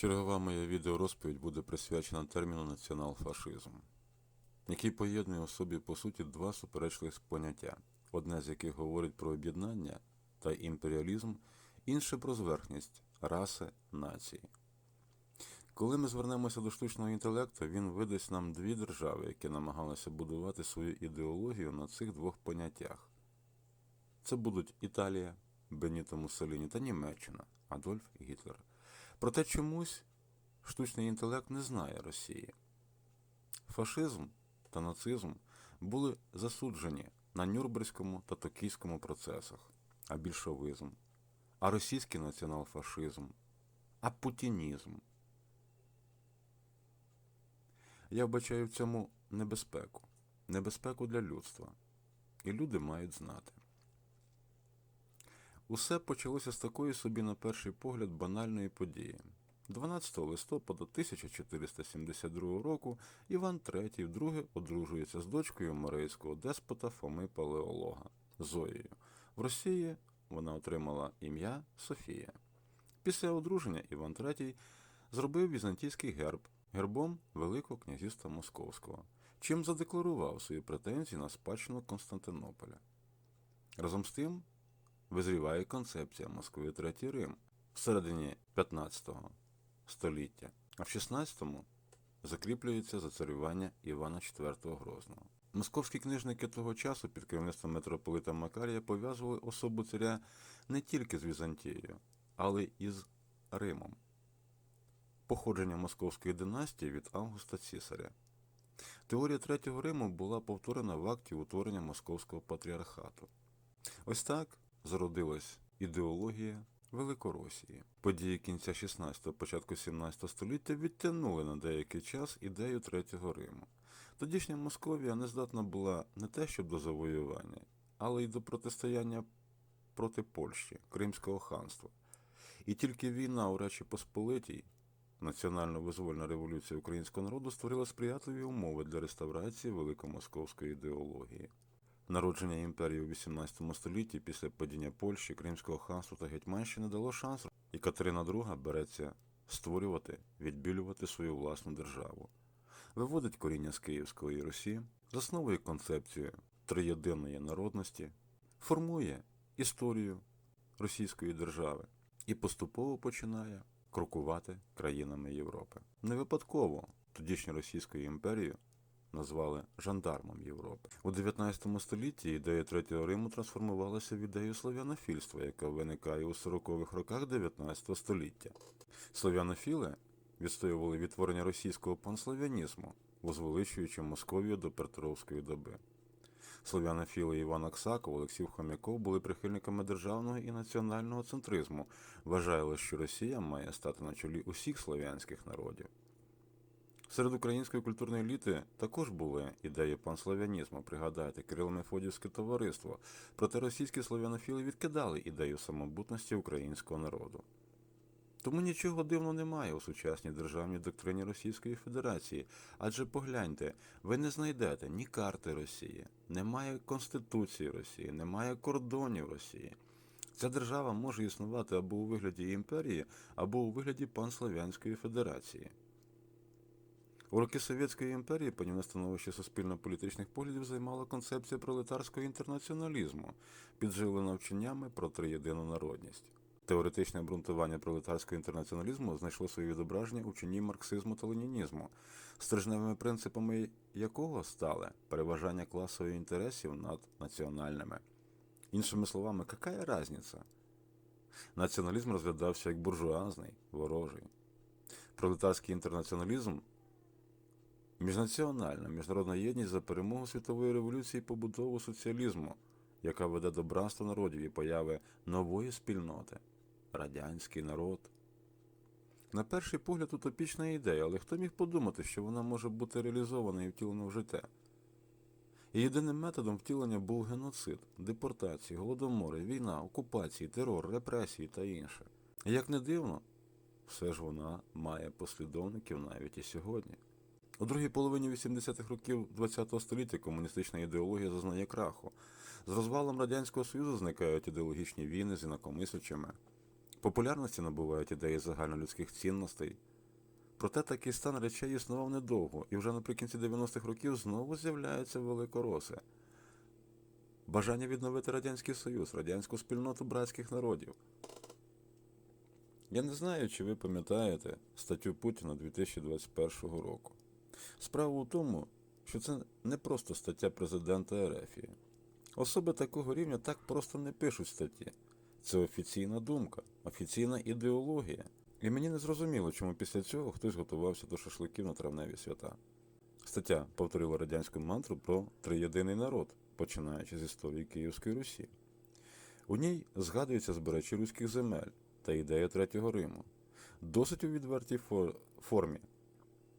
Чергова моя відеорозповідь буде присвячена терміну націонал-фашизм, який поєднує у собі по суті два суперечливих поняття, одне з яких говорить про об'єднання та імперіалізм, інше про зверхність раси нації. Коли ми звернемося до штучного інтелекту, він видасть нам дві держави, які намагалися будувати свою ідеологію на цих двох поняттях. Це будуть Італія, Беніто Муссоліні та Німеччина, Адольф Гітлер. Проте чомусь штучний інтелект не знає Росії. Фашизм та нацизм були засуджені на Нюрнберзькому та Токійському процесах, а більшовизм, а російський націонал-фашизм, а путінізм. Я вбачаю в цьому небезпеку, небезпеку для людства. І люди мають знати. Усе почалося з такої собі, на перший погляд, банальної події. 12 листопада 1472 року Іван III вдруге одружується з дочкою морейського деспота Фоми Палеолога Зоєю. В Росії вона отримала ім'я Софія. Після одруження Іван III зробив візантійський герб гербом Великого князівства Московського, чим задекларував свої претензії на спадщину Константинополя. Разом з тим визріває концепція Москви Третій Рим всередині 15 століття, а в 16-му закріплюється зацарювання Івана IV Грозного. Московські книжники того часу під керівництвом митрополита Макарія пов'язували особу царя не тільки з Візантією, але і з Римом. Походження московської династії від Августа Цісаря. Теорія Третього Риму була повторена в акті утворення Московського патріархату. Ось так зародилась ідеологія Великоросії. Події кінця 16-го, початку 17 століття відтягнули на деякий час ідею Третього Риму. Тодішня Московія не здатна була не те, щоб до завоювання, але й до протистояння проти Польщі, Кримського ханства. І тільки війна у Речі Посполитій, національно-визвольна революція українського народу створила сприятливі умови для реставрації великомосковської ідеології. Народження імперії у XVIII столітті після падіння Польщі, Кримського ханства та Гетьманщини дало шанс, і Катерина II береться створювати, відбілювати свою власну державу, виводить коріння з Київської Русі, засновує концепцію триєдиної народності, формує історію Російської держави і поступово починає крокувати країнами Європи. Не випадково тодішню Російську імперію назвали жандармом Європи. У 19 столітті ідея Третього Риму трансформувалася в ідею славянофільства, яка виникає у 40-х роках 19 століття. Славянофіли відстоювали відтворення російського панславянізму, возвеличуючи Московію до Петровської доби. Слов'янофіли Іван Аксаков, Олексій Хомяков були прихильниками державного і національного центризму, вважали, що Росія має стати на чолі усіх слов'янських народів. Серед української культурної еліти також були ідеї панславянізму, пригадайте, Кирило Мефодівське товариство, проте російські слов'янофіли відкидали ідею самобутності українського народу. Тому нічого дивного немає у сучасній державній доктрині Російської Федерації, адже погляньте, ви не знайдете ні карти Росії, немає Конституції Росії, немає кордонів Росії. Ця держава може існувати або у вигляді імперії, або у вигляді Панслав'янської Федерації. У роки Совєтської імперії панівне становище суспільно-політичних поглядів займала концепція пролетарського інтернаціоналізму, підживлена вченнями про триєдину народність. Теоретичне обґрунтування пролетарського інтернаціоналізму знайшло своє відображення у вченні марксизму та ленінізму, стрижневими принципами якого стали переважання класових інтересів над національними. Іншими словами, яка різниця? Націоналізм розглядався як буржуазний, ворожий. Пролетарський інтернаціоналізм Міжнаціональна міжнародна єдність за перемогу світової революції побудову соціалізму, яка веде до братства народів і появи нової спільноти радянський народ. На перший погляд утопічна ідея, але хто міг подумати, що вона може бути реалізована і втілена в життя? І єдиним методом втілення був геноцид, депортації, голодомори, війна, окупації, терор, репресії та інше. Як не дивно, все ж вона має послідовників навіть і сьогодні. У другій половині 80-х років ХХ століття комуністична ідеологія зазнає краху. З розвалом Радянського Союзу зникають ідеологічні війни з інакомислячими. Популярності набувають ідеї загальнолюдських цінностей, Проте такий стан речей існував недовго, і вже наприкінці 90-х років знову з'являються великороси. Бажання відновити Радянський Союз, радянську спільноту братських народів. Я не знаю, чи ви пам'ятаєте статтю Путіна 2021 року. Справа у тому, що це не просто стаття президента Ерефії. Особи такого рівня так просто не пишуть статті. Це офіційна думка, офіційна ідеологія. І мені не зрозуміло, чому після цього хтось готувався до шашликів на травневі свята. Стаття повторила радянську мантру про триєдиний народ, починаючи з історії Київської Русі. У ній згадуються збирачі руських земель та ідея Третього Риму. Досить у відвертій фор- формі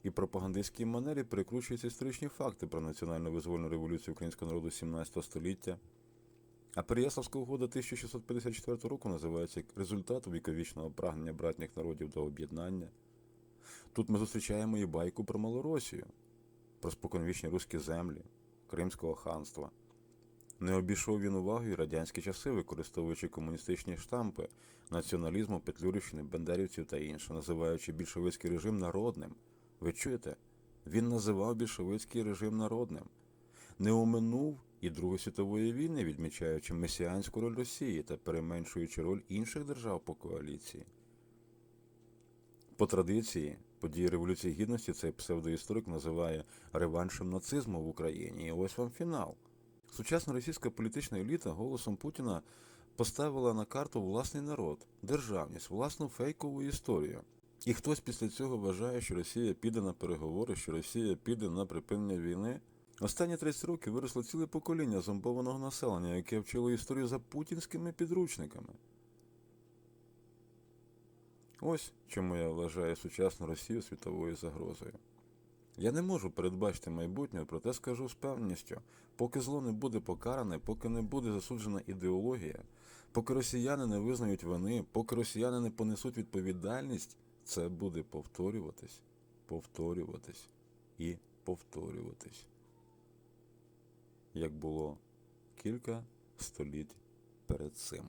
і пропагандистській манері перекручуються історичні факти про національну визвольну революцію українського народу 17 століття. А Переяславська угода 1654 року називається як результат віковічного прагнення братніх народів до об'єднання. Тут ми зустрічаємо і байку про Малоросію, про споконвічні руські землі, Кримського ханства. Не обійшов він увагою радянські часи, використовуючи комуністичні штампи, націоналізму, петлюрівщини, бендерівців та інше, називаючи більшовицький режим народним. Ви чуєте? Він називав більшовицький режим народним. Не оминув і Другої світової війни, відмічаючи месіанську роль Росії та переменшуючи роль інших держав по коаліції. По традиції, події Революції Гідності цей псевдоісторик називає реваншем нацизму в Україні. І ось вам фінал. Сучасна російська політична еліта голосом Путіна поставила на карту власний народ, державність, власну фейкову історію. І хтось після цього вважає, що Росія піде на переговори, що Росія піде на припинення війни. Останні 30 років виросло ціле покоління зомбованого населення, яке вчило історію за путінськими підручниками. Ось чому я вважаю сучасну Росію світовою загрозою. Я не можу передбачити майбутнє, проте скажу з певністю, поки зло не буде покаране, поки не буде засуджена ідеологія, поки росіяни не визнають вини, поки росіяни не понесуть відповідальність, це буде повторюватись, повторюватись і повторюватись. Як було кілька століть перед цим.